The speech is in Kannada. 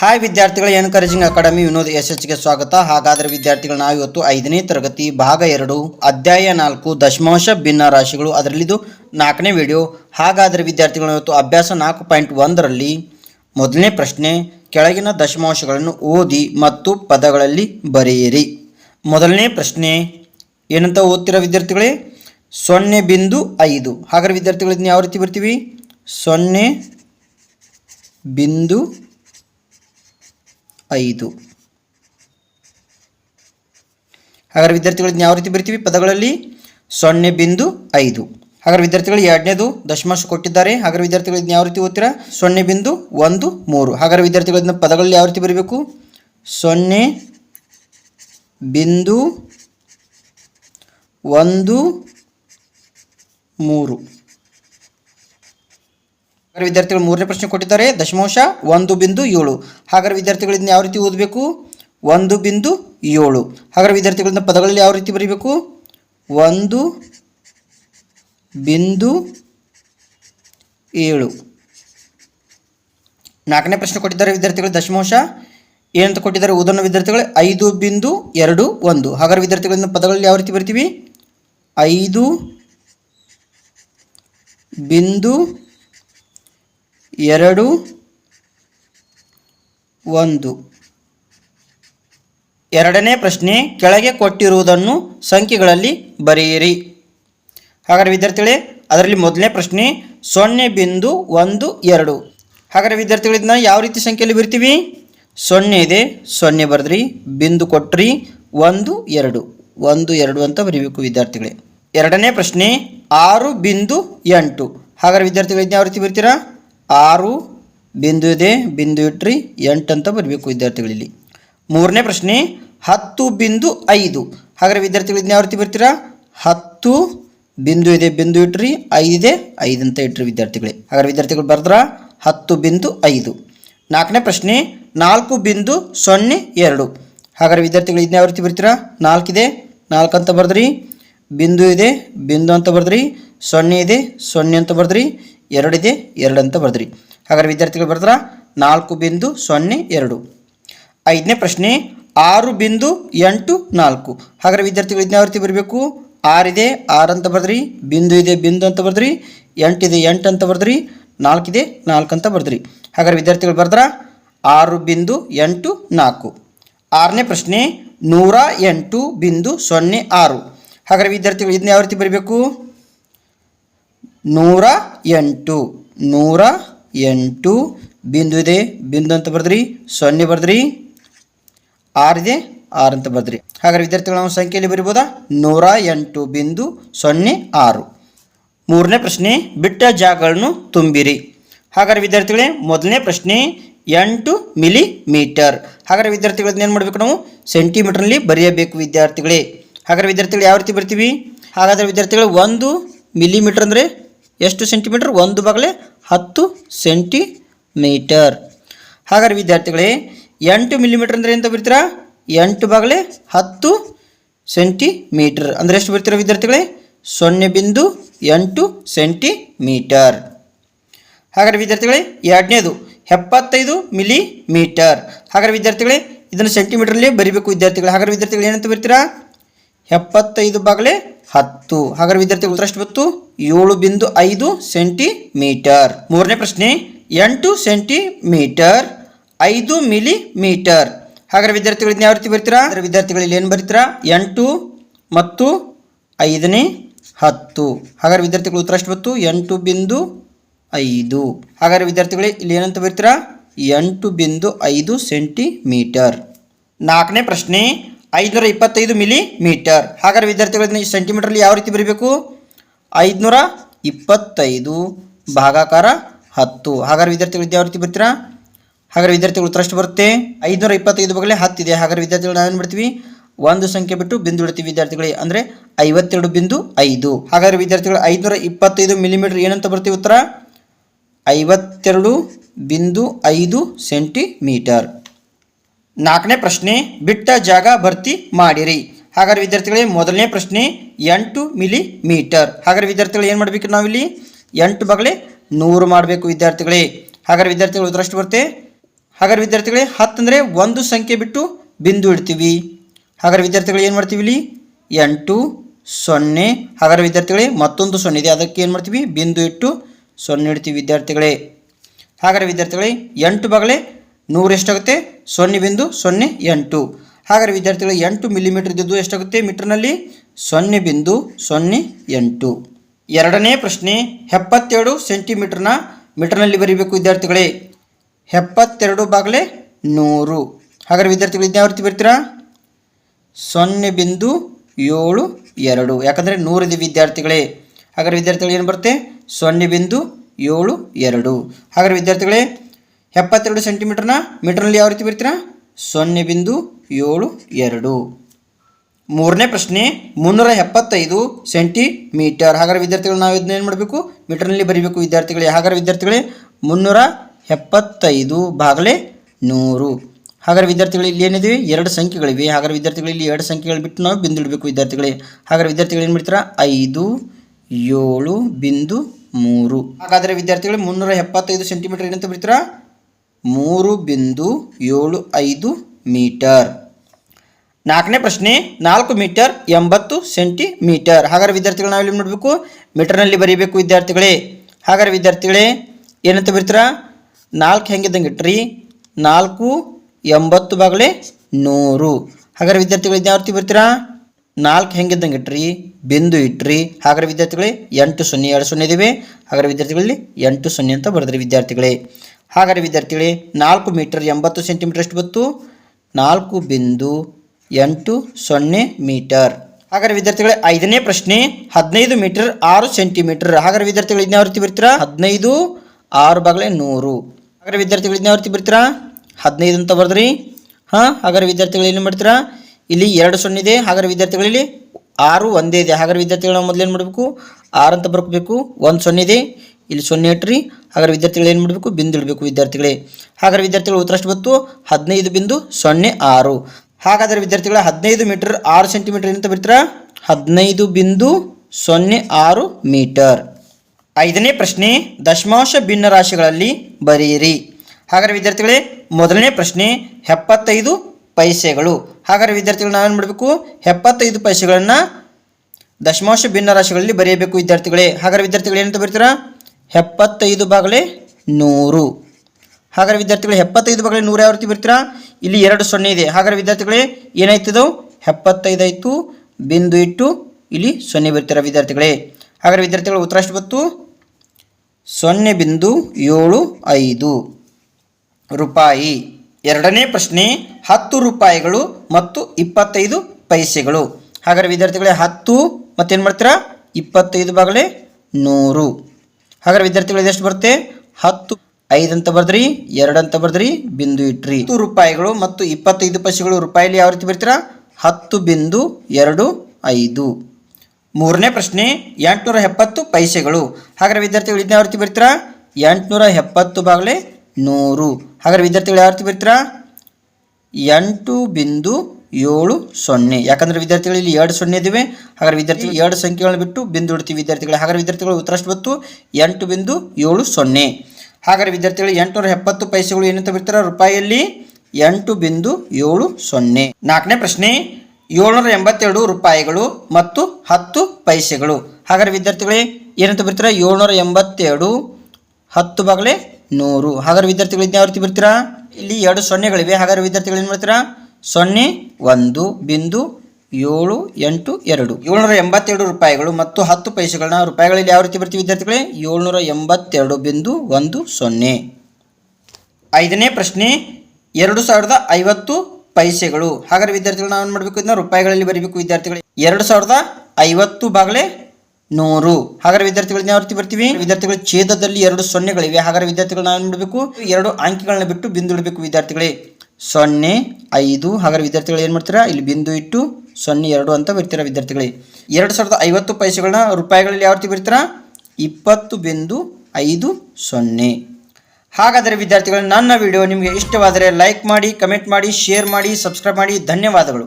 ಹಾಯ್ ವಿದ್ಯಾರ್ಥಿಗಳ ಎನ್ಕರೇಜಿಂಗ್ ಅಕಾಡೆಮಿ ವಿನೋದ್ ಎಸ್ ಎಚ್ಗೆ ಸ್ವಾಗತ. ಹಾಗಾದರೆ ವಿದ್ಯಾರ್ಥಿಗಳು ನಾವು ಇವತ್ತು ಐದನೇ ತರಗತಿ ಭಾಗ ಎರಡು, ಅಧ್ಯಾಯ ನಾಲ್ಕು, ದಶಮಾಂಶ ಭಿನ್ನ ರಾಶಿಗಳು. ಅದರಲ್ಲಿದು ನಾಲ್ಕನೇ ವಿಡಿಯೋ ಹಾಗಾದರೆ ವಿದ್ಯಾರ್ಥಿಗಳು ಇವತ್ತು ಅಭ್ಯಾಸ ನಾಲ್ಕು ಪಾಯಿಂಟ್ ಒಂದರಲ್ಲಿ ಮೊದಲನೇ ಪ್ರಶ್ನೆ, ಕೆಳಗಿನ ದಶಮಾಂಶಗಳನ್ನು ಓದಿ ಮತ್ತು ಪದಗಳಲ್ಲಿ ಬರೆಯಿರಿ. ಮೊದಲನೇ ಪ್ರಶ್ನೆ, ಏನಂತ ಓದ್ತಿರೋ ವಿದ್ಯಾರ್ಥಿಗಳೇ? ಸೊನ್ನೆ ಬಿಂದು ಐದು. ಹಾಗಾದ್ರೆ ವಿದ್ಯಾರ್ಥಿಗಳು ಯಾವ ರೀತಿ ಬರ್ತೀವಿ? ಸೊನ್ನೆ ಬಿಂದು ಐದು. ಹಾಗಾದ್ರೆ ವಿದ್ಯಾರ್ಥಿಗಳು ಯಾವ ರೀತಿ ಬರಿತೀವಿ? ಪದಗಳಲ್ಲಿ ಸೊನ್ನೆ ಬಿಂದು ಐದು. ಹಾಗಾದ್ರೆ ವಿದ್ಯಾರ್ಥಿಗಳು ಎರಡನೇದು ದಶಮಾಂಶ ಕೊಟ್ಟಿದ್ದಾರೆ. ಹಾಗಾದ್ರೆ ವಿದ್ಯಾರ್ಥಿಗಳು ಇದನ್ನ ಯಾವ ರೀತಿ ಓದ್ತೀರಾ? ಸೊನ್ನೆ ಬಿಂದು ಒಂದು, ಮೂರು. ಹಾಗಾದ್ರೆ ವಿದ್ಯಾರ್ಥಿಗಳು ಇದನ್ನ ಪದಗಳಲ್ಲಿ ಯಾವ ರೀತಿ ಬರೀಬೇಕು? ಸೊನ್ನೆ ಬಿಂದು ಒಂದು, ಮೂರು. ಹಾಗಾದ್ರೆ ವಿದ್ಯಾರ್ಥಿಗಳು ಮೂರನೇ ಪ್ರಶ್ನೆ ಕೊಟ್ಟಿದ್ದಾರೆ. ದಶಮಾಂಶ, ಒಂದು ಬಿಂದು ಏಳು. ಹಾಗಾದ್ರೆ ವಿದ್ಯಾರ್ಥಿಗಳು ಇದನ್ನ ಯಾವ ರೀತಿ ಓದಬೇಕು? ಒಂದು ಬಿಂದು ಏಳು. ಹಾಗಾದ್ರೆ ವಿದ್ಯಾರ್ಥಿಗಳಿಂದ ಪದಗಳಲ್ಲಿ ಯಾವ ರೀತಿ ಬರೀಬೇಕು? ಒಂದು ಬಿಂದು ಏಳು. ನಾಲ್ಕನೇ ಪ್ರಶ್ನೆ ಕೊಟ್ಟಿದ್ದಾರೆ ವಿದ್ಯಾರ್ಥಿಗಳು. ದಶಮಾಂಶ, ಏನಂತ ಕೊಟ್ಟಿದ್ದಾರೆ? ಉದಾಹರಣೆ ವಿದ್ಯಾರ್ಥಿಗಳು. ಐದು ಬಿಂದು ಎರಡು, ಒಂದು. ಹಾಗಾದ್ರೆ ವಿದ್ಯಾರ್ಥಿಗಳಿಂದ ಪದಗಳಲ್ಲಿ ಯಾವ ರೀತಿ ಬರ್ತೀವಿ? ಐದು ಬಿಂದು ಎರಡು, ಒಂದು. ಎರಡನೇ ಪ್ರಶ್ನೆ, ಕೆಳಗೆ ಕೊಟ್ಟಿರುವುದನ್ನು ಸಂಖ್ಯೆಗಳಲ್ಲಿ ಬರೆಯಿರಿ. ಹಾಗಾದರೆ ವಿದ್ಯಾರ್ಥಿಗಳೇ, ಅದರಲ್ಲಿ ಮೊದಲನೇ ಪ್ರಶ್ನೆ, ಸೊನ್ನೆ ಬಿಂದು ಒಂದು, ಎರಡು. ಹಾಗಾದ್ರೆ ವಿದ್ಯಾರ್ಥಿಗಳು ಯಾವ ರೀತಿ ಸಂಖ್ಯೆಯಲ್ಲಿ ಬರಿತೀವಿ? ಸೊನ್ನೆ ಇದೆ, ಸೊನ್ನೆ ಬರೆದ್ರಿ, ಬಿಂದು ಕೊಟ್ರಿ, ಒಂದು, ಎರಡು. ಒಂದು, ಎರಡು ಅಂತ ಬರೀಬೇಕು ವಿದ್ಯಾರ್ಥಿಗಳೇ. ಎರಡನೇ ಪ್ರಶ್ನೆ, ಆರು ಬಿಂದು ಎಂಟು. ಹಾಗಾದ್ರೆ ವಿದ್ಯಾರ್ಥಿಗಳು, ಇದನ್ನ ಯಾವ ರೀತಿ ಬರ್ತೀರಾ? ಆರು, ಬಿಂದು ಇದೆ, ಬಿಂದು ಇಟ್ರಿ, ಎಂಟು ಅಂತ ಬರಬೇಕು ವಿದ್ಯಾರ್ಥಿಗಳಲ್ಲಿ. ಮೂರನೇ ಪ್ರಶ್ನೆ, ಹತ್ತು, ಬಿಂದು ಐದು. ಹಾಗಾದ್ರೆ ವಿದ್ಯಾರ್ಥಿಗಳು ಇದನ್ನ ಯಾವ ರೀತಿ ಬರ್ತೀರಾ? ಹತ್ತು, ಬಿಂದು ಇದೆ, ಬಿಂದು ಇಟ್ರಿ, ಐದಿದೆ, ಐದು ಅಂತ ಇಟ್ರಿ ವಿದ್ಯಾರ್ಥಿಗಳೇ. ಹಾಗಾದ್ರೆ ವಿದ್ಯಾರ್ಥಿಗಳು ಬರ್ದ್ರ? ಹತ್ತು, ಬಿಂದು ಐದು. ನಾಲ್ಕನೇ ಪ್ರಶ್ನೆ, ನಾಲ್ಕು, ಬಿಂದು ಸೊನ್ನೆ, ಎರಡು. ಹಾಗಾದ್ರೆ ವಿದ್ಯಾರ್ಥಿಗಳು ಇದನ್ನ ಯಾವ ರೀತಿ ಬರ್ತೀರಾ? ನಾಲ್ಕಿದೆ, ನಾಲ್ಕು ಅಂತ ಬರೆದ್ರಿ. ಬಿಂದು ಇದೆ, ಬಿಂದು ಅಂತ ಬರೆದ್ರಿ. ಸೊನ್ನೆ ಇದೆ, ಸೊನ್ನೆ ಅಂತ ಬರೆದ್ರಿ. ಎರಡಿದೆ ಎರಡು ಅಂತ ಬರೆದ್ರಿ. ಹಾಗಾದ್ರೆ ವಿದ್ಯಾರ್ಥಿಗಳು ಬರ್ತಾರ? ನಾಲ್ಕು ಬಿಂದು ಸೊನ್ನೆ, ಎರಡು. ಐದನೇ ಪ್ರಶ್ನೆ, ಆರು ಬಿಂದು ಎಂಟು, ನಾಲ್ಕು. ಹಾಗಾದ್ರೆ ವಿದ್ಯಾರ್ಥಿಗಳು ಇದನ್ನ ರೀತಿ ಬರಬೇಕು. ಆರಿದೆ ಆರು ಅಂತ ಬರೆದ್ರಿ. ಬಿಂದು ಇದೆ, ಬಿಂದು ಅಂತ ಬರೆದ್ರಿ. ಎಂಟಿದೆ ಎಂಟು ಅಂತ ಬರೆದ್ರಿ. ನಾಲ್ಕಿದೆ ನಾಲ್ಕು ಅಂತ ಬರೆದ್ರಿ. ಹಾಗಾದ್ರೆ ವಿದ್ಯಾರ್ಥಿಗಳು ಬರೆದ್ರ ಆರು ಬಿಂದು ಎಂಟು, ನಾಲ್ಕು. ಆರನೇ ಪ್ರಶ್ನೆ, ನೂರ ಎಂಟು ಬಿಂದು ಸೊನ್ನೆ, ಆರು. ಹಾಗಾದ್ರೆ ವಿದ್ಯಾರ್ಥಿಗಳು ಇದನ್ನ ಯಾವ ರೀತಿ ಬರಬೇಕು. ನೂರ ಎಂಟು ನೂರ ಎಂಟು. ಬಿಂದು ಇದೆ, ಬಿಂದು ಅಂತ ಬರೆದ್ರಿ, ಸೊನ್ನೆ ಬರೆದ್ರಿ ಆರಿದೆ ಆರು ಅಂತ ಬರೆದ್ರಿ. ಹಾಗಾದ್ರೆ ವಿದ್ಯಾರ್ಥಿಗಳು ನಾವು ಸಂಖ್ಯೆಯಲ್ಲಿ ಬರಿಬೋದಾ? ನೂರ ಎಂಟು, ಬಿಂದು, ಸೊನ್ನೆ, ಆರು. ಮೂರನೇ ಪ್ರಶ್ನೆ, ಬಿಟ್ಟ ಜಾಗಗಳನ್ನು ತುಂಬಿರಿ. ಹಾಗಾದ್ರೆ ವಿದ್ಯಾರ್ಥಿಗಳೇ, ಮೊದಲನೇ ಪ್ರಶ್ನೆ, ಎಂಟು ಮಿಲಿ ಮೀಟರ್ ಹಾಗಾದ್ರೆ ವಿದ್ಯಾರ್ಥಿಗಳು ಏನು ಮಾಡಬೇಕು ನಾವು? ಸೆಂಟಿಮೀಟರ್ನಲ್ಲಿ ಬರೆಯಬೇಕು ವಿದ್ಯಾರ್ಥಿಗಳೇ. ಹಾಗಾದ್ರೆ ವಿದ್ಯಾರ್ಥಿಗಳು ಯಾವ ರೀತಿ ಬರ್ತೀವಿ? ಹಾಗಾದ್ರೆ ವಿದ್ಯಾರ್ಥಿಗಳು ಒಂದು ಮಿಲಿಮೀಟರ್ ಅಂದರೆ ಎಷ್ಟು ಸೆಂಟಿಮೀಟರ್? ಒಂದು ಬಗಲೆ ಹತ್ತು ಸೆಂಟಿಮೀಟರ್. ಹಾಗಾದ್ರೆ ವಿದ್ಯಾರ್ಥಿಗಳೇ, ಎಂಟು ಮಿಲಿಮೀಟರ್ ಅಂದರೆ ಎಂತ ಬರ್ತೀರಾ? ಎಂಟು ಬಗಲೆ ಹತ್ತು ಸೆಂಟಿಮೀಟರ್. ಅಂದರೆ ಎಷ್ಟು ಬರ್ತೀರಾ ವಿದ್ಯಾರ್ಥಿಗಳೇ? ಸೊನ್ನೆ ಬಿಂದು ಎಂಟು ಸೆಂಟಿಮೀಟರ್. ಹಾಗಾದ್ರೆ ವಿದ್ಯಾರ್ಥಿಗಳೇ, ಎರಡನೇದು ಎಪ್ಪತ್ತೈದು ಮಿಲಿಮೀಟರ್ ಹಾಗಾದ್ರೆ ವಿದ್ಯಾರ್ಥಿಗಳೇ, ಇದನ್ನು ಸೆಂಟಿಮೀಟರ್ಲಿ ಬರಿಬೇಕು ವಿದ್ಯಾರ್ಥಿಗಳು. ಹಾಗಾದ್ರೆ ವಿದ್ಯಾರ್ಥಿಗಳು ಏನಂತ ಬರ್ತೀರಾ? ಎಪ್ಪತ್ತೈದು ಬಾಗಲೆ ಹತ್ತು. ಹಾಗಾದ್ರೆ ವಿದ್ಯಾರ್ಥಿಗಳು ಉತ್ತರ ಎಷ್ಟು ಬಂತು? ಏಳು ಬಿಂದು ಐದು ಸೆಂಟಿಮೀಟರ್. ಮೂರನೇ ಪ್ರಶ್ನೆ, ಎಂಟು ಸೆಂಟಿಮೀಟರ್, ಐದು ಮಿಲಿ ಮೀಟರ್ ಹಾಗಾದ್ರೆ ವಿದ್ಯಾರ್ಥಿಗಳು ಇದನ್ನ ಯಾವ ರೀತಿ ಬರ್ತೀರಾ? ಅಂದ್ರೆ ವಿದ್ಯಾರ್ಥಿಗಳು ಇಲ್ಲಿ ಏನು ಬರೀತೀರಾ? ಎಂಟು ಮತ್ತು ಐದನೇ ಹತ್ತು. ಹಾಗಾದ್ರೆ ವಿದ್ಯಾರ್ಥಿಗಳು ಉತ್ತರ ಎಷ್ಟು ಬಂತು? ಎಂಟು ಬಿಂದು ಐದು. ಹಾಗಾದ್ರೆ ವಿದ್ಯಾರ್ಥಿಗಳೇ, ಇಲ್ಲಿ ಏನಂತ ಬರ್ತೀರಾ? ಎಂಟು ಬಿಂದು ಐದು ಸೆಂಟಿಮೀಟರ್. ನಾಲ್ಕನೇ ಪ್ರಶ್ನೆ ಐದುನೂರ ಇಪ್ಪತ್ತೈದು ಮಿಲಿ ಮೀಟರ್. ಹಾಗಾದ್ರೆ ಈ ಸೆಂಟಿಮೀಟರ್ಲಿ ಯಾವ ರೀತಿ ಬರೀಬೇಕು? ಐದುನೂರ ಇಪ್ಪತ್ತೈದು ಭಾಗಾಕಾರ ಹತ್ತು. ಹಾಗಾದ್ರೆ ವಿದ್ಯಾರ್ಥಿಗಳು ಯಾವ ರೀತಿ ಬರ್ತೀರಾ? ಹಾಗಾದ್ರೆ ವಿದ್ಯಾರ್ಥಿಗಳು ಉತ್ತರ ಎಷ್ಟು ಬರುತ್ತೆ. ಐದುನೂರ ಇಪ್ಪತ್ತೈದು ಬಗಲೇ ಹತ್ತಿದೆ ಹಾಗಾದ್ರೆ ವಿದ್ಯಾರ್ಥಿಗಳು ನಾವೇನು ಬಿಡ್ತೀವಿ ಒಂದು ಸಂಖ್ಯೆ ಬಿಟ್ಟು ಬಿಂದು ಇಡ್ತೀವಿ ವಿದ್ಯಾರ್ಥಿಗಳಿಗೆ ಅಂದರೆ ಐವತ್ತೆರಡು ಬಿಂದು ಐದು. ಹಾಗಾದ್ರೆ ವಿದ್ಯಾರ್ಥಿಗಳು ಐದುನೂರ ಇಪ್ಪತ್ತೈದು ಮಿಲಿಮೀಟರ್ ಏನಂತ ಬರ್ತೀವಿ ಉತ್ತರ? ಐವತ್ತೆರಡು ಬಿಂದು ಐದು ಸೆಂಟಿಮೀಟರ್ ನಾಲ್ಕನೇ ಪ್ರಶ್ನೆ, ಬಿಟ್ಟ ಜಾಗ ಭರ್ತಿ ಮಾಡಿರಿ. ಹಾಗಾದ್ರೆ ವಿದ್ಯಾರ್ಥಿಗಳೇ, ಮೊದಲನೇ ಪ್ರಶ್ನೆ, ಎಂಟು ಮಿಲಿ ಮೀಟರ್ ಹಾಗಾದ್ರೆ ವಿದ್ಯಾರ್ಥಿಗಳು, ಏನು ಮಾಡಬೇಕು ನಾವಿಲ್ಲಿ? ಎಂಟು ಬಗಲೆ ನೂರು ಮಾಡಬೇಕು ವಿದ್ಯಾರ್ಥಿಗಳೇ. ಹಾಗಾದ್ರೆ ವಿದ್ಯಾರ್ಥಿಗಳು ಉದ್ರಷ್ಟು ಬರುತ್ತೆ? ಹಾಗಾದ್ರೆ ವಿದ್ಯಾರ್ಥಿಗಳೇ, ಹತ್ತು ಅಂದರೆ ಒಂದು ಸಂಖ್ಯೆ ಬಿಟ್ಟು ಬಿಂದು ಇಡ್ತೀವಿ. ಹಾಗಾದ್ರೆ ವಿದ್ಯಾರ್ಥಿಗಳು ಏನು ಮಾಡ್ತೀವಿ ಇಲ್ಲಿ? ಎಂಟು, ಸೊನ್ನೆ. ಹಾಗಾದ್ರೆ ವಿದ್ಯಾರ್ಥಿಗಳೇ, ಮತ್ತೊಂದು ಸೊನ್ನೆ ಇದೆ. ಅದಕ್ಕೆ ಏನು ಮಾಡ್ತೀವಿ? ಬಿಂದು ಇಟ್ಟು ಸೊನ್ನೆ ಇಡ್ತೀವಿ ವಿದ್ಯಾರ್ಥಿಗಳೇ. ಹಾಗಾದ್ರೆ ವಿದ್ಯಾರ್ಥಿಗಳೇ, ಎಂಟು ಬಾಗಲೇ ನೂರು ಎಷ್ಟಾಗುತ್ತೆ? ಸೊನ್ನೆ ಬಿಂದು ಸೊನ್ನೆ ಎಂಟು. ಹಾಗಾದರೆ ವಿದ್ಯಾರ್ಥಿಗಳು ಎಂಟು ಮಿಲಿಮೀಟರ್ ಇದ್ದದ್ದು ಎಷ್ಟಾಗುತ್ತೆ ಮೀಟರ್ನಲ್ಲಿ? ಸೊನ್ನೆ ಬಿಂದು ಸೊನ್ನೆ ಎಂಟು. ಎರಡನೇ ಪ್ರಶ್ನೆ, ಎಪ್ಪತ್ತೆರಡು ಸೆಂಟಿಮೀಟರ್ನ ಮೀಟರ್ನಲ್ಲಿ ಬರೀಬೇಕು ವಿದ್ಯಾರ್ಥಿಗಳೇ. ಎಪ್ಪತ್ತೆರಡು ಬಾಗಲೇ ನೂರು. ಹಾಗಾದರೆ ವಿದ್ಯಾರ್ಥಿಗಳು ಇದನ್ನ ಯಾವ ರೀತಿ ಬರ್ತೀರಾ? ಸೊನ್ನೆ ಬಿಂದು ಏಳು ಎರಡು. ಯಾಕಂದರೆ ನೂರಿದೆ ವಿದ್ಯಾರ್ಥಿಗಳೇ. ಹಾಗಾದ್ರೆ ವಿದ್ಯಾರ್ಥಿಗಳು ಏನು ಬರುತ್ತೆ? ಸೊನ್ನೆ ಬಿಂದು ಏಳು ಎರಡು. ಹಾಗಾದ್ರೆ ವಿದ್ಯಾರ್ಥಿಗಳೇ ಎಪ್ಪತ್ತೆರಡು ಸೆಂಟಿಮೀಟರ್ನ ಮೀಟರ್ನಲ್ಲಿ ಯಾವ ರೀತಿ ಬರ್ತೀರಾ ಸೊನ್ನೆ ಬಿಂದು ಏಳು ಎರಡು. ಮೂರನೇ ಪ್ರಶ್ನೆ, ಮುನ್ನೂರ ಎಪ್ಪತ್ತೈದು ಸೆಂಟಿಮೀಟರ್ ಹಾಗಾದ್ರೆ ವಿದ್ಯಾರ್ಥಿಗಳು ನಾವು ಇದನ್ನ ಏನು ಮಾಡಬೇಕು? ಮೀಟರ್ನಲ್ಲಿ ಬರೀಬೇಕು ವಿದ್ಯಾರ್ಥಿಗಳೇ. ಹಾಗಾದ್ರೆ ವಿದ್ಯಾರ್ಥಿಗಳೇ, ಮುನ್ನೂರ ಎಪ್ಪತ್ತೈದು ಬಾಗಲೇ ನೂರು. ಹಾಗಾದ್ರೆ ವಿದ್ಯಾರ್ಥಿಗಳು ಇಲ್ಲಿ ಏನಿದೆ? ಎರಡು ಸಂಖ್ಯೆಗಳಿವೆ. ಹಾಗಾದ್ರೆ ವಿದ್ಯಾರ್ಥಿಗಳು ಇಲ್ಲಿ ಎರಡು ಸಂಖ್ಯೆಗಳು ಬಿಟ್ಟು ನಾವು ಬಿಂದು ಇಡಬೇಕು ವಿದ್ಯಾರ್ಥಿಗಳೇ. ಹಾಗಾದ್ರೆ ವಿದ್ಯಾರ್ಥಿಗಳು ಏನು ಮಾಡ್ತೀರಾ? ಐದು, ಏಳು, ಬಿಂದು ಮೂರು. ಹಾಗಾದರೆ ವಿದ್ಯಾರ್ಥಿಗಳು, ಮುನ್ನೂರ ಎಪ್ಪತ್ತೈದು ಸೆಂಟಿಮೀಟರ್ ಏನಂತ ಬಿಡ್ತೀರಾ ಮೂರು ಬಿಂದು ಏಳು ಐದು ಮೀಟರ್. ನಾಲ್ಕನೇ ಪ್ರಶ್ನೆ, ನಾಲ್ಕು ಮೀಟರ್ ಎಂಬತ್ತು ಸೆಂಟಿಮೀಟರ್. ಹಾಗಾದ್ರೆ ವಿದ್ಯಾರ್ಥಿಗಳು ನಾವು ಎಲ್ಲಿ ನೋಡಬೇಕು? ಮೀಟರ್ನಲ್ಲಿ ಬರೀಬೇಕು ವಿದ್ಯಾರ್ಥಿಗಳೇ. ಹಾಗಾದ್ರೆ ವಿದ್ಯಾರ್ಥಿಗಳೇ, ಏನಂತ ಬರ್ತೀರಾ? ನಾಲ್ಕು ಹೆಂಗಿದ್ದಂಗೆ ಇಟ್ರಿ. ನಾಲ್ಕು ಎಂಬತ್ತು ಬಾಗಲೇ ನೂರು. ಹಾಗಾದ್ರೆ ವಿದ್ಯಾರ್ಥಿಗಳು ಯಾವ ರೀತಿ ಬರ್ತೀರಾ? ನಾಲ್ಕು ಹೆಂಗಿದ್ದಂಗೆ ಇಟ್ರಿ. ಬಿಂದು ಇಟ್ರಿ. ಹಾಗಾದ್ರೆ ವಿದ್ಯಾರ್ಥಿಗಳೇ, ಎಂಟು ಸೊನ್ನೆ, ಎರಡು ಸೊನ್ನೆ ಇದಿವೆ. ಹಾಗಾದ್ರೆ ವಿದ್ಯಾರ್ಥಿಗಳಲ್ಲಿ ಎಂಟು ಸೊನ್ನೆ ಅಂತ ಬರೆದ್ರಿ ವಿದ್ಯಾರ್ಥಿಗಳೇ. ಹಾಗಾದ್ರೆ ವಿದ್ಯಾರ್ಥಿಗಳೇ, ನಾಲ್ಕು ಮೀಟರ್ ಎಂಬತ್ತು ಸೆಂಟಿಮೀಟರ್ ಎಷ್ಟು ಬತ್ತು, ನಾಲ್ಕು ಬಿಂದು ಎಂಟು ಸೊನ್ನೆ ಮೀಟರ್. ಹಾಗಾದ್ರೆ ವಿದ್ಯಾರ್ಥಿಗಳೇ, ಐದನೇ ಪ್ರಶ್ನೆ, ಹದಿನೈದು ಮೀಟರ್ ಆರು ಸೆಂಟಿಮೀಟರ್. ಹಾಗಾದ್ರೆ ವಿದ್ಯಾರ್ಥಿಗಳು ಇದನ್ನ ರೀತಿ ಬರ್ತೀರಾ? ಹದಿನೈದು ಆರು ಬಾಗಲೇ ನೂರು. ಹಾಗಾದ್ರೆ ವಿದ್ಯಾರ್ಥಿಗಳು ಇದನ್ನ ರೀತಿ ಬರ್ತೀರಾ? ಹದಿನೈದು ಅಂತ ಬರ್ದ್ರಿ. ಹಾಂ, ಹಾಗಾದ್ರೆ ವಿದ್ಯಾರ್ಥಿಗಳು ಏನು ಮಾಡ್ತೀರಾ? ಇಲ್ಲಿ ಎರಡು ಸೊನ್ನೆ ಇದೆ. ಹಾಗಾದ್ರೆ ವಿದ್ಯಾರ್ಥಿಗಳಲ್ಲಿ ಆರು ಒಂದೇ ಇದೆ. ಹಾಗಾದ್ರೆ ವಿದ್ಯಾರ್ಥಿಗಳು ನಾವು ಮೊದಲು ಏನು ಮಾಡಬೇಕು? ಆರು ಅಂತ ಬರ್ಕೋಬೇಕು. ಒಂದು ಸೊನ್ನೆ ಇದೆ. ಇಲ್ಲಿ ಸೊನ್ನೆ ಇಟ್ರಿ. ಹಾಗಾದ್ರೆ ವಿದ್ಯಾರ್ಥಿಗಳು ಏನು ಮಾಡಬೇಕು? ಬಿಂದು ಇಡಬೇಕು ವಿದ್ಯಾರ್ಥಿಗಳೇ. ಹಾಗಾದ್ರೆ ವಿದ್ಯಾರ್ಥಿಗಳು ಉತ್ತರ ಬತ್ತು ಹದಿನೈದು ಬಿಂದು ಸೊನ್ನೆ ಆರು. ಹಾಗಾದರೆ ವಿದ್ಯಾರ್ಥಿಗಳ, ಹದಿನೈದು ಮೀಟರ್, ಆರು ಸೆಂಟಿಮೀಟರ್ ಏನಂತ ಬರ್ತೀರ? ಹದಿನೈದು ಬಿಂದು ಸೊನ್ನೆ ಆರು ಮೀಟರ್. ಐದನೇ ಪ್ರಶ್ನೆ, ದಶಮಾಂಶ ಭಿನ್ನ ರಾಶಿಗಳಲ್ಲಿ ಬರೆಯಿರಿ ಹಾಗಾದ್ರೆ ವಿದ್ಯಾರ್ಥಿಗಳೇ, ಮೊದಲನೇ ಪ್ರಶ್ನೆ, ಎಪ್ಪತ್ತೈದು ಪೈಸೆಗಳು. ಹಾಗಾದ್ರೆ ವಿದ್ಯಾರ್ಥಿಗಳು ನಾವೇನು ಮಾಡಬೇಕು? ಎಪ್ಪತ್ತೈದು ಪೈಸೆಗಳನ್ನು ದಶಮಾಂಶ ಭಿನ್ನ ರಾಶಿಗಳಲ್ಲಿ ಬರೆಯಬೇಕು ವಿದ್ಯಾರ್ಥಿಗಳೇ. ಹಾಗಾದ್ರೆ ವಿದ್ಯಾರ್ಥಿಗಳು ಏನಂತ ಬರ್ತೀರಾ? ಎಪ್ಪತ್ತೈದು ಬಾಗಲೇ ನೂರು. ಹಾಗಾದ್ರೆ ವಿದ್ಯಾರ್ಥಿಗಳು, ಎಪ್ಪತ್ತೈದು ಬಾಗಲೇ ನೂರು ಯಾವ ರೀತಿ ಬರ್ತೀರಾ? ಇಲ್ಲಿ ಎರಡು ಸೊನ್ನೆ ಇದೆ. ಹಾಗಾದ್ರೆ ವಿದ್ಯಾರ್ಥಿಗಳೇ, ಏನಾಯ್ತದು? ಎಪ್ಪತ್ತೈದು ಆಯಿತು, ಬಿಂದು ಇಟ್ಟು ಇಲ್ಲಿ ಸೊನ್ನೆ ಬರ್ತೀರಾ ವಿದ್ಯಾರ್ಥಿಗಳೇ? ಹಾಗಾದ್ರೆ ವಿದ್ಯಾರ್ಥಿಗಳು, ಉತ್ತರ ಎಷ್ಟು ಬತ್ತು ಸೊನ್ನೆ ಬಿಂದು ಏಳು ಐದು. ರೂಪಾಯಿ. ಎರಡನೇ ಪ್ರಶ್ನೆ, ಹತ್ತು ರೂಪಾಯಿಗಳು ಮತ್ತು ಇಪ್ಪತ್ತೈದು ಪೈಸೆಗಳು. ಹಾಗಾದ್ರೆ ವಿದ್ಯಾರ್ಥಿಗಳೇ, ಹತ್ತು ಮತ್ತೇನು ಮಾಡ್ತೀರಾ? ಇಪ್ಪತ್ತೈದು ಬಾಗಲೇ ನೂರು. ಹಾಗಾದ್ರೆ ವಿದ್ಯಾರ್ಥಿಗಳು ಇದೆಷ್ಟು ಬರುತ್ತೆ? ಹತ್ತು, ಐದು ಅಂತ ಬರ್ದ್ರಿ, ಎರಡು ಅಂತ ಬರ್ದ್ರಿ, ಬಿಂದು ಇಟ್ರಿ. ಹತ್ತು ರೂಪಾಯಿಗಳು ಮತ್ತು ಇಪ್ಪತ್ತೈದು ಪೈಸೆಗಳು ರೂಪಾಯಿಲಿ ಯಾವ ರೀತಿ ಬರ್ತೀರಾ? ಹತ್ತು ಬಿಂದು ಎರಡು, ಐದು. ಮೂರನೇ ಪ್ರಶ್ನೆ, ಎಂಟುನೂರ ಎಪ್ಪತ್ತು ಪೈಸೆಗಳು. ಹಾಗಾದ್ರೆ ವಿದ್ಯಾರ್ಥಿಗಳು ಇದನ್ನ ಯಾವ ರೀತಿ ಬರ್ತೀರಾ? ಎಂಟುನೂರ ಎಪ್ಪತ್ತು ಬಾಗಲೇ ನೂರು. ಹಾಗಾದ್ರೆ ವಿದ್ಯಾರ್ಥಿಗಳು ಯಾವ ರೀತಿ ಬರ್ತೀರಾ? ಎಂಟು ಬಿಂದು ಏಳು ಸೊನ್ನೆ. ಯಾಕಂದ್ರೆ ವಿದ್ಯಾರ್ಥಿಗಳು ಇಲ್ಲಿ ಎರಡು ಸೊನ್ನೆ ಇದಿವೆ. ಹಾಗಾದ್ರೆ ವಿದ್ಯಾರ್ಥಿ ಎರಡು ಸಂಖ್ಯೆಗಳನ್ನು ಬಿಟ್ಟು ಬಿಂದು ಇಡ್ತೀವಿ ವಿದ್ಯಾರ್ಥಿಗಳು. ಹಾಗಾದ್ರೆ ವಿದ್ಯಾರ್ಥಿಗಳು ಉತ್ತರ ಬತ್ತು ಎಂಟು ಬಿಂದು ಏಳು ಸೊನ್ನೆ. ಹಾಗಾದ್ರೆ ವಿದ್ಯಾರ್ಥಿಗಳು ಎಂಟುನೂರ ಎಪ್ಪತ್ತು ಪೈಸೆಗಳು ಏನಂತ ಬಿಡ್ತಾರೆ ರೂಪಾಯಿಯಲ್ಲಿ ಎಂಟು ಬಿಂದು ಏಳು ಸೊನ್ನೆ. ನಾಲ್ಕನೇ ಪ್ರಶ್ನೆ ಏಳ್ನೂರ ಎಂಬತ್ತೆರಡು ರೂಪಾಯಿಗಳು ಮತ್ತು ಹತ್ತು ಪೈಸೆಗಳು. ಹಾಗಾದ್ರೆ ವಿದ್ಯಾರ್ಥಿಗಳೇ ಏನಂತ ಬಿಡ್ತೀರಾ? ಏಳ್ನೂರ ಎಂಬತ್ತೆರಡು ಹತ್ತು ಬಾಗಲೇ ನೂರು. ಹಾಗಾದ್ರೆ ವಿದ್ಯಾರ್ಥಿಗಳು ಯಾವ ರೀತಿ ಬಿಡ್ತೀರಾ? ಇಲ್ಲಿ ಎರಡು ಸೊನ್ನೆಗಳಿವೆ. ಹಾಗಾದ್ರೆ ವಿದ್ಯಾರ್ಥಿಗಳು ಏನು ಮಾಡ್ತೀರಾ? ಸೊನ್ನೆ, ಒಂದು, ಬಿಂದು, ಏಳು, ಎಂಟು, ಎರಡು. ಏಳ್ನೂರ ಎಂಬತ್ತೆರಡು ರೂಪಾಯಿಗಳು ಮತ್ತು ಹತ್ತು ಪೈಸೆಗಳನ್ನ ರೂಪಾಯಿಗಳಲ್ಲಿ ಯಾವ ರೀತಿ ಬರ್ತೀವಿ ವಿದ್ಯಾರ್ಥಿಗಳೇ? ಏಳ್ನೂರ ಎಂಬತ್ತೆರಡು ಬಿಂದು, ಒಂದು, ಸೊನ್ನೆ. ಐದನೇ ಪ್ರಶ್ನೆ, ಎರಡು ಸಾವಿರದ ಐವತ್ತು ಪೈಸೆಗಳು. ಹಾಗಾದ್ರೆ ವಿದ್ಯಾರ್ಥಿಗಳು ನಾವು ಏನು ಮಾಡಬೇಕು? ಇದನ್ನ ರೂಪಾಯಿಗಳಲ್ಲಿ ಬರೀಬೇಕು ವಿದ್ಯಾರ್ಥಿಗಳು. ಎರಡು ಸಾವಿರದ ಐವತ್ತು ಬಾಗಲೇ ನೂರು. ಹಾಗಾದ್ರೆ ವಿದ್ಯಾರ್ಥಿಗಳನ್ನ ಯಾವ ರೀತಿ ಬರ್ತೀವಿ? ವಿದ್ಯಾರ್ಥಿಗಳ ಛೇದದಲ್ಲಿ ಎರಡು ಸೊನ್ನೆಗಳಿವೆ. ಹಾಗಾದ್ರೆ ವಿದ್ಯಾರ್ಥಿಗಳು ನಾವು ಏನು ಮಾಡಬೇಕು? ಎರಡು ಅಂಕಿಗಳನ್ನ ಬಿಟ್ಟು ಬಿಂದು ಇಡಬೇಕು ವಿದ್ಯಾರ್ಥಿಗಳೇ. ಸೊನ್ನೆ ಐದು. ಹಾಗಾದ್ರೆ ವಿದ್ಯಾರ್ಥಿಗಳು ಏನು ಮಾಡ್ತೀರಾ? ಇಲ್ಲಿ ಬಿಂದು ಇಟ್ಟು ಸೊನ್ನೆ ಎರಡು ಅಂತ ಬರ್ತೀರಾ ವಿದ್ಯಾರ್ಥಿಗಳೇ ಎರಡು ಸಾವಿರದ ಐವತ್ತು ಪೈಸೆಗಳನ್ನ ರೂಪಾಯಿಗಳಲ್ಲಿ ಯಾವ ರೀತಿ ಬರ್ತೀರಾ? ಇಪ್ಪತ್ತು ಬಿಂದು ಐದು ಸೊನ್ನೆ. ಹಾಗಾದರೆ ವಿದ್ಯಾರ್ಥಿಗಳು, ನನ್ನ ವಿಡಿಯೋ ನಿಮಗೆ ಇಷ್ಟವಾದರೆ ಲೈಕ್ ಮಾಡಿ, ಕಮೆಂಟ್ ಮಾಡಿ, ಶೇರ್ ಮಾಡಿ, ಸಬ್ಸ್ಕ್ರೈಬ್ ಮಾಡಿ. ಧನ್ಯವಾದಗಳು.